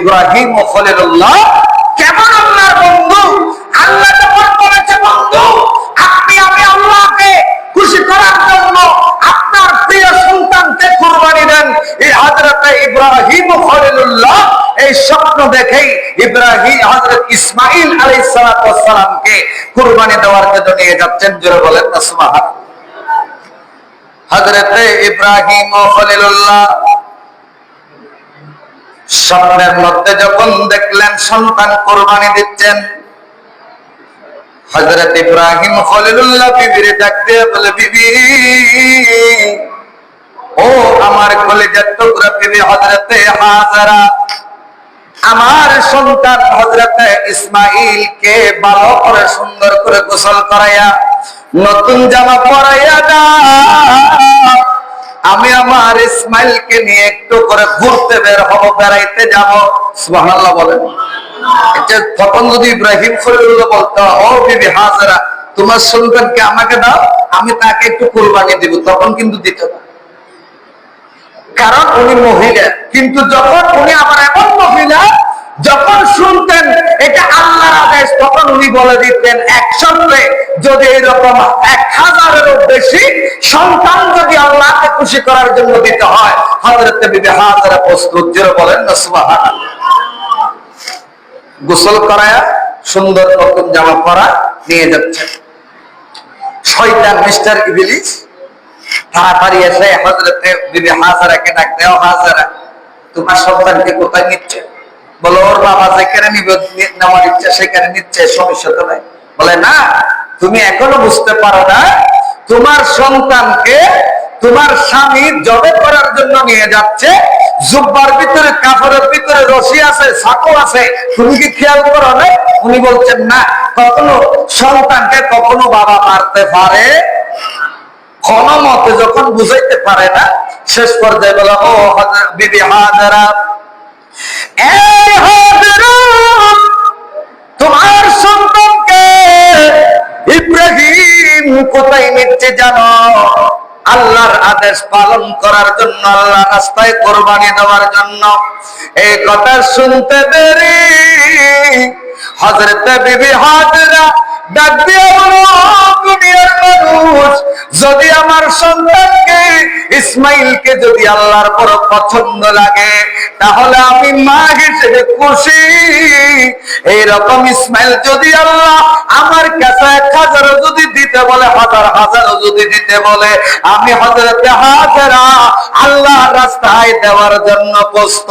ইব্রাহিম ও খলিলুল্লাহ, কেমন আল্লাহর বন্ধু? আল্লাহ যখন বলেছে বন্ধু। আপনি আমি আল্লাহকে খুশি করার জন্য আপনার প্রিয় সন্তানকে কুরবানি দেন। এই হযরতে ইব্রাহিম ও খলিলুল্লাহ এই স্বপ্ন দেখেই ইব্রাহিম, হযরত ইসমাঈল আলাইহিস সালামকে কুরবানি দেওয়ার জন্য নিয়ে যাচ্ছেন। জোরে বলেন না হযরতে ইব্রাহিম ও খলিলুল্লাহ স্বপ্নের মধ্যে যখন দেখলেন সন্তান কোরবানি দিচ্ছেন, হযরত ইব্রাহিম খলিলুল্লাহ বিবির ডাক দিয়ে বলে, বিবি, ও আমার কলেজের টুকরা বিবি হযরতে হাজারা, আমার সন্তান হযরতে ইসমাইল কে ভালো করে সুন্দর করে গোসল করাইয়া নতুন জামা পরাইয়া দাও আমি আমার ইসমাইলকে নিয়ে একটু করে ঘুরতে বের হব, বেড়াইতে যাব। সুবহানাল্লাহ বলেন। তখন যদি ইব্রাহিম খলিলুল্লাহ বলতো, ও বিবি হাজারা, তোমার সন্তানকে আমাকে দাও, আমি তাকে একটু কুরবানি দিব। তখন কিন্তু দিত না। কারণ উনি মহিলা, কিন্তু যখন উনি আবার এমন মহিলা যখন শুনতেন, এটা আল্লাহর আদেশ, তখন উনি বলে দিতেন এক একসঙ্গে যদি এরকম এক হাজারেরও বেশি সন্তান যদি আল্লাহকে খুশি করার জন্য দিতে হয় হজরত বিবি হাজারা প্রস্তুত যেটা বলেন সুবাহান গোসল করায়া সুন্দর নতুন জামা পরা নিয়ে যাচ্ছে শয়তান মিস্টার ইবিলিস তাড়াতাড়ি এসে হজরতে বিবি হাজারাকে ডাক দেও হাজারা, তোমার সন্তানকে কোথায় নিচ্ছে? বলো, ওর বাবা যেখানে নিবে নেওয়ার ইচ্ছা সেখানে নিচ্ছে, সমস্যা তো নাই। বলে, না, তুমি এখনও বুঝতে পারো না, তোমার সন্তানকে তোমার স্বামী জবে করার জন্য নিয়ে যাচ্ছে, জুব্বার ভিতরে কাপড়ের ভিতরে রশি আছে, সাঁকো আছে, তুমি কি খেয়াল করো না? উনি বলছেন, না, কখনো সন্তানকে কখনো বাবা মারতে পারে কোন মতে যখন বুঝাইতে পারে না, শেষ পর্যায়ে বলে, ও হযরত, বিবি হাজারা হাজারা তোমার সন্তানকে। ইব্রাহিম, কোথায় নিচ্ছে জানো? আল্লাহর আদেশ পালন করার জন্য আল্লাহ রাস্তায় কোরবানি দেওয়ার জন্য। এই কথা শুনতে দেরি। হজরতে বিবি হাজরা যদি আমার সন্তানকে ইসমাইলকে যদি আল্লাহর বড় পছন্দ লাগে, তাহলে আমি মা হিসেবে খুশি। এইরকম ইসমাইল যদি আল্লাহ আমার কাছে এক হাজারও যদি দিতে বলে, হাজার হাজারও যদি দিতে বলে, আমি হজরতে হাজারা আল্লাহ রাস্তায় দেওয়ার জন্য প্রস্তুত।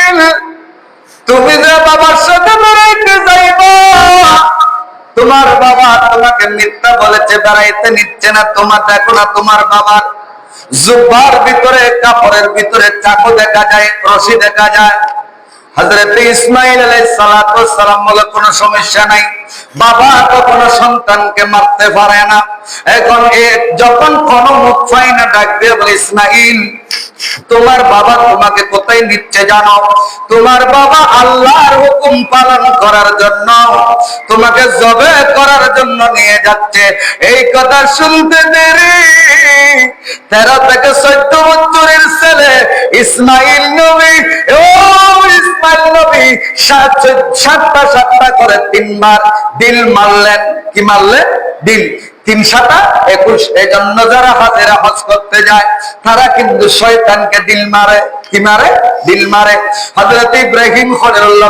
ইসমাইল, তুমি যে বাবার সাথে বেড়াইতে যাইবা। তোমার বাবা তোমাকে মিথ্যা বলেছে বেড়াইতে নিচ্ছে না। তোমার দেখো না তোমার বাবার জুব্বার ভিতরে কাপড়ের ভিতরে চাকু দেখা যায় রশি দেখা যায়। হজরত ইসমাইল বলে, কোনো সমস্যা নাই। বাবা সন্তানকে মারতে পারে না। এখন যখন কোন মুখ না ডাক দিয়ে বলে ইসমাইল তোমার বাবা তোমাকে কোথায় নিচ্ছে জানো? তোমার বাবা আল্লাহর হুকুম পালন করার জন্য, তোমাকে জবে করার জন্য নিয়ে যাচ্ছে। এই কথা শুনতে দেরি। তেরো থেকে চোদ্দ বছরের ছেলে ইসমাইল নবী সাতটা সাতটা করে তিনবার দিল মারলেন। কি মারলেন? দিল। তিন সাতা একুশ। এই জন্য যারা হাজেরা হজ করতে যায়, তারা কিন্তু শয়তানকে দিল মারে। কি মারে? দিল মারে। হযরত ইব্রাহিম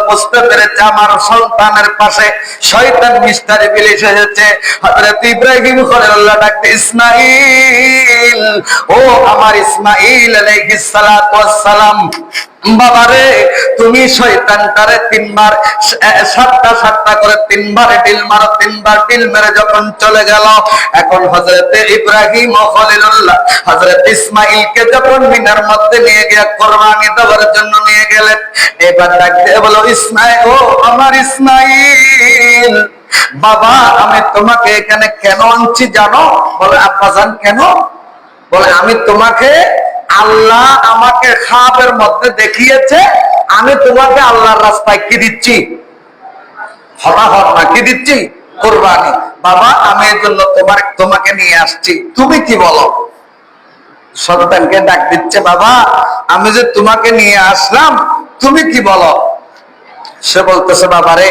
বুঝতে পেরেছে আমার সন্তানের পাশে শয়তান মিস্টার ইবলিস এসেছে। হযরত ইব্রাহিম খলিলুল্লাহ ডাকতে ইসমাঈল ও আমার ইসমাঈল আলাইহিস সালাতু সালাম, বাবারে, তুমি শয়তানটারে তিনবার সাতটা সাতটা করে তিনবার ডিল মারো, তিনবার ডিল মেরে যখন চলে গেল, এখন ইব্রাহিম খলিলুল্লাহ ইসমাইলকে যখন মিনার মধ্যে নিয়ে গিয়ে দেওয়ার জন্য নিয়ে গেলেন, এবার ডাক দিয়ে বলো ইসমাইল ও আমার ইসমাইল বাবা, আমি তোমাকে এখানে কেন আনছি জানো? বলে, আব্বাজান, কেন বলে, আমি তোমাকে আল্লাহ আমাকে খাপের মধ্যে দেখিয়েছে, আমি তোমাকে আল্লাহর রাস্তায় কি দিচ্ছি? হতাহত না, কি দিচ্ছি? কোরবানি। বাবা, আমি এর জন্য তোমার, তোমাকে নিয়ে আসছি। তুমি কি বলো? সন্তানকে ডাক দিচ্ছে, বাবা, আমি যে তোমাকে নিয়ে আসলাম, তুমি কি বলো? সে বলতেছে, বাবা রে,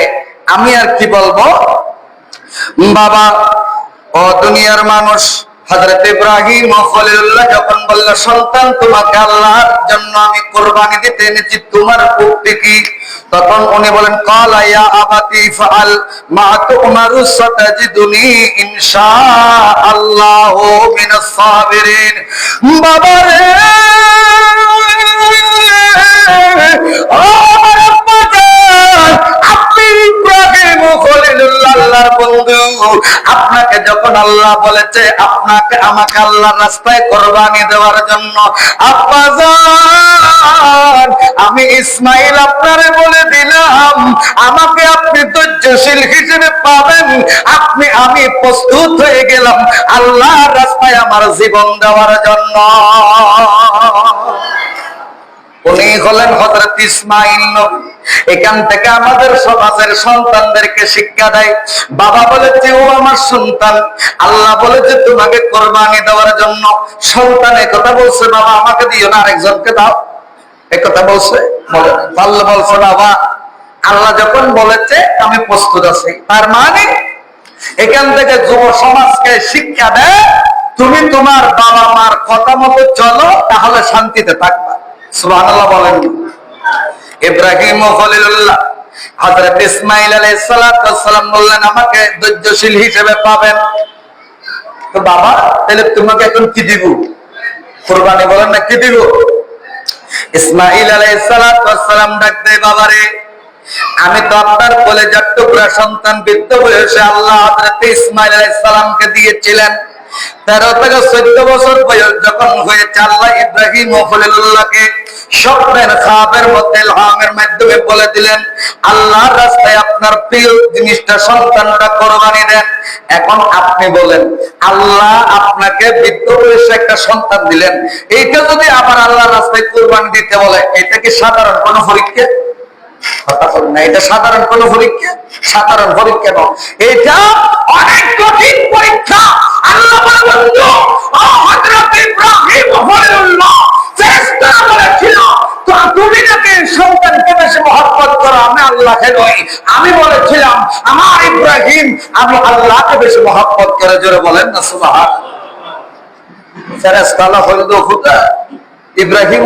আমি আর কি বলব? বাবা, ও দুনিয়ার মানুষ হযরত ইব্রাহিম খলিলুল্লাহ যখন বলল, সন্তান, তোমাকে আল্লাহর জন্য আমি কোরবানি দিতে এনেছি, তোমার উক্তি কি? তখন উনি বলেন, কালা ইয়া আবাতি ফাআল মা তুমারু সাতাজিদুনি ইনশাআল্লাহু মিনাস সাবিরিন। বাবা রে ও আল্লাহর বন্ধু, আপনাকে যখন আল্লাহ বলেছে, আপনাকে আমাকে আল্লাহর রাস্তায় কোরবানি দেওয়ার জন্য আমি ইসমাইল আপনারে বলে দিলাম, আমাকে আপনি ধৈর্যশীল হিসেবে পাবেন, আপনি, আমি প্রস্তুত হয়ে গেলাম আল্লাহর রাস্তায় আমার জীবন দেওয়ার জন্য। উনি হলেন হজরত ইসমাইল নবী। এখান থেকে আমাদের সমাজের সন্তানদেরকে শিক্ষা দেয়। বাবা বলেছে ও আমার সন্তান। আল্লাহ বলেছে তোমাকে কোরবানি দেওয়ার জন্য সন্তান কথা বলছে, বাবা। আমাকে দিও না, আরেকজনকে দাও। কথা বলছে, বলে আল্লাহ বলছে, বাবা, আল্লাহ যখন বলেছে, আমি প্রস্তুত আছি। তার মানে এখান থেকে যুব সমাজকে শিক্ষা দেয়, তুমি তোমার বাবা মার কথা মতো চলো, তাহলে শান্তিতে থাকবা। সুবহানাল্লাহ বলেন। ইব্রাহিম খলিলুল্লাহ, হযরত ইসমাইল আলাইহিস সালাম বললেন, আমাকে ধৈর্যশীল হিসেবে পাবেন। তো বাবা, তাহলে তোমাকে এখন কি দিব? কুরবানি বলেন না, কি দিব? ইসমাইল আলাইহিস সালাম ডাক বাবারে আমি তো আপনার কলেজার টুকরা সন্তান বৃদ্ধ বয়সে আল্লাহ হযরত ইসমাইল আলাইহিস সালামকে দিয়েছিলেন। তেরো থেকে চোদ্দ বছর যখন ইব্রাহিম স্বপ্নের খাবের মধ্যে মাধ্যমে বলে দিলেন, আল্লাহর রাস্তায় আপনার প্রিয় জিনিসটা সন্তানটা কোরবানি দেন। এখন আপনি বলেন, আল্লাহ আপনাকে বৃদ্ধ বয়সে একটা সন্তান দিলেন। এইটা যদি আবার আল্লাহর রাস্তায় কোরবানি দিতে বলে, এটা কি সাধারণ কোনো পরীক্ষা? সাধারণ পরীক্ষা সাধারণ পরীক্ষা নয়। এটা অনেক কঠিন পরীক্ষা। আল্লাহ বন্ধু আমি নই। আমি বলেছিলাম, আমার ইব্রাহিম, আমি আল্লাহকে বেশি মহব্বত করে। জোরে বলেন না ফেরেশতা হইল খুদা। ইব্রাহিম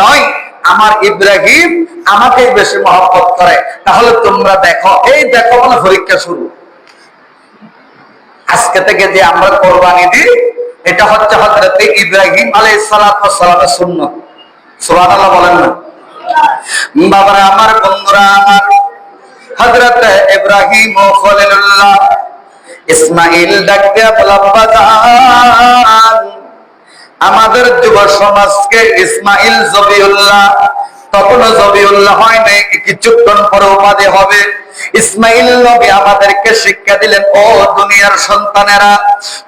নয়, আমার ইব্রাহিম আমাকেই বেশি মহব্বত করে। তাহলে তোমরা দেখো, এই দেখো মানে পরীক্ষা শুরু। আজকে থেকে যে আমরা কোরবানি এটা হচ্ছে হজরত ইব্রাহিম আলাইহিস সালাতু সালামের সুন্নাত। সুবহানাল্লাহ বলেন না? বাবারা, আমার বন্ধুরা, আমার হজরত ইব্রাহিম ও খলিলুল্লাহ ইসমাইল ডাক দিয়া বলে, "আব্বা জান, আমাদের যুব সমাজকে ইসমাইল জবিউল্লাহ তখনও জবিউল্লাহ হয় নাই কিছুক্ষণ পরে উপাধি হবে। ইসমাইল নবী আমাদেরকে শিক্ষা দিলেন ও দুনিয়ার সন্তানেরা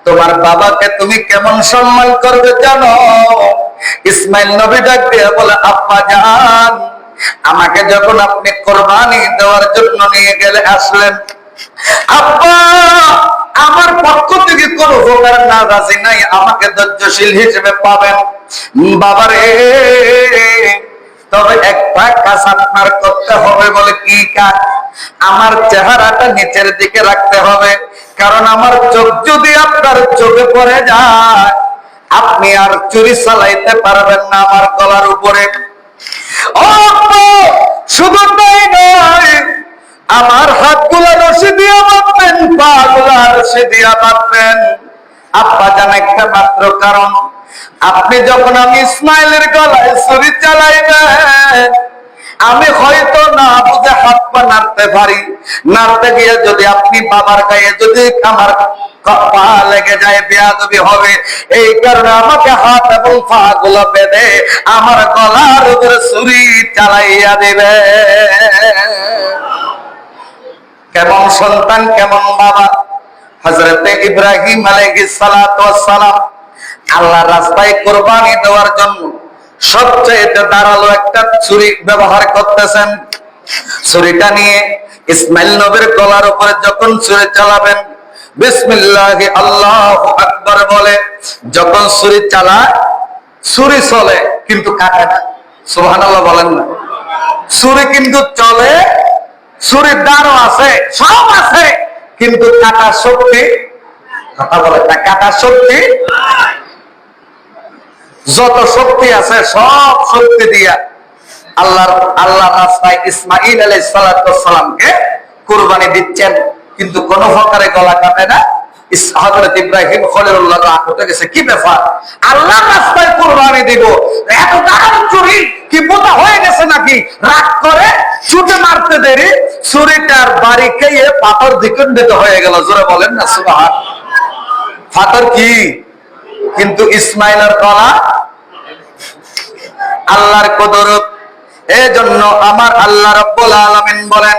তোমার বাবাকে তুমি কেমন সম্মান করবে জানো? ইসমাইল নবী ডাক দিয়ে বলে আব্বা জান আমাকে যখন আপনি কোরবানি দেওয়ার জন্য নিয়ে গেলে আসলেন আব্বা, আমার পক্ষ থেকে কোনো উপকার না রাজি নাই, আমাকে ধৈর্যশীল হিসেবে পাবেন। বাবারে, তবে একটা কাজ আপনার করতে হবে বলে কি কাজ? আমার চেহারাটা নিচের দিকে রাখতে হবে, কারণ আমার চোখ যদি আপনার চোখে পড়ে যায়, আপনি আর চুরি চালাইতে পারবেন না আমার গলার উপরে। শুধু তাই নয় আমার হাতগুলা রসি দিয়া বাঁধবেন আপনি যখন আমি ইসমাইলের গলায় ছুরি চালাইবেন, আমি হয়তো না বুঝে হাত পা নাড়তে পারি। নাড়তে গিয়ে যদি আপনি বাবার গায়ে যদি আমার এই কারণে আমাকে হাতগুলো বেঁধে আমার গলার উপরে চালাইয়া কেমন সন্তান, কেমন বাবা? হজরতে ইব্রাহিম আলাইহিস সালাম আল্লাহ রাস্তায় কোরবানি দেওয়ার জন্য সবচেয়ে দাঁড়াল একটা ছুরি ব্যবহার করতেছেন। ছুরিটা নিয়ে ইসমাইল নবীর গলার উপরে যখন ছুরি চালাবেন, বিসমিল্লাহ আল্লাহ আকবার বলে, যখন ছুরি চালায়, ছুরি চলে কিন্তু কাটে না। সুবহানাল্লাহ বলেন না। ছুরি কিন্তু চলে, ছুরির দাঁড়ও আছে, সব আছে। কিন্তু কাটা শক্তি কথা বলে না কাটা শক্তি যত শক্তি আছে, সব শক্তি দিয়া আল্লাহর আল্লাহ ইসমাইল আলাই সালাতামকে কোরবানি দিচ্ছেন। কিন্তু কোন প্রকারে গলা কাটে না। হযরত ইব্রাহিম খলিলুল্লাহ আহত গেছে? কি ব্যাপার? আল্লাহ রাস্তায় কুরবানি এত টাকার চুরি কি হয়ে গেছে নাকি? রাগ করে, ছুটে মারতে দেরি চুরিটার বাড়ি পাথর হয়ে গেল। জোরে বলেন না, সুবহান। পাথর কি? কিন্তু ইসমাইলের গলা। আল্লাহর কদরত। এজন্য আমার আল্লাহ রাব্বুল আলামিন বলেন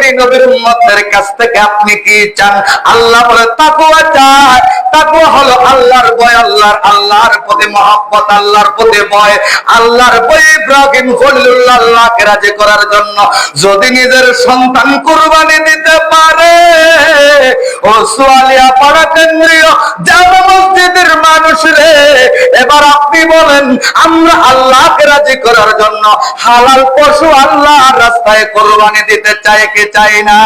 আখেরি নবীর উম্মতের কাছ থেকে আপনি কি চান? আল্লাহ বলে তাকুয়া চায় তাকওয়া হলো আল্লাহর ভয়, আল্লাহর আল্লাহর প্রতি মহব্বত, আল্লাহর ভয়, আল্লাহর ইব্রাহিম আল্লাহকে রাজি করার জন্য যদি নিজের সন্তান কুরবানি দিতে পারে ও সোয়ালিয়া পাড়া কেন্দ্রীয় মসজিদের মানুষ রে। এবার আপনি বলেন, আমরা আল্লাহকে রাজি করার জন্য হালাল পশু আল্লাহর রাস্তায় কোরবানি দিতে চাই কি চাই না?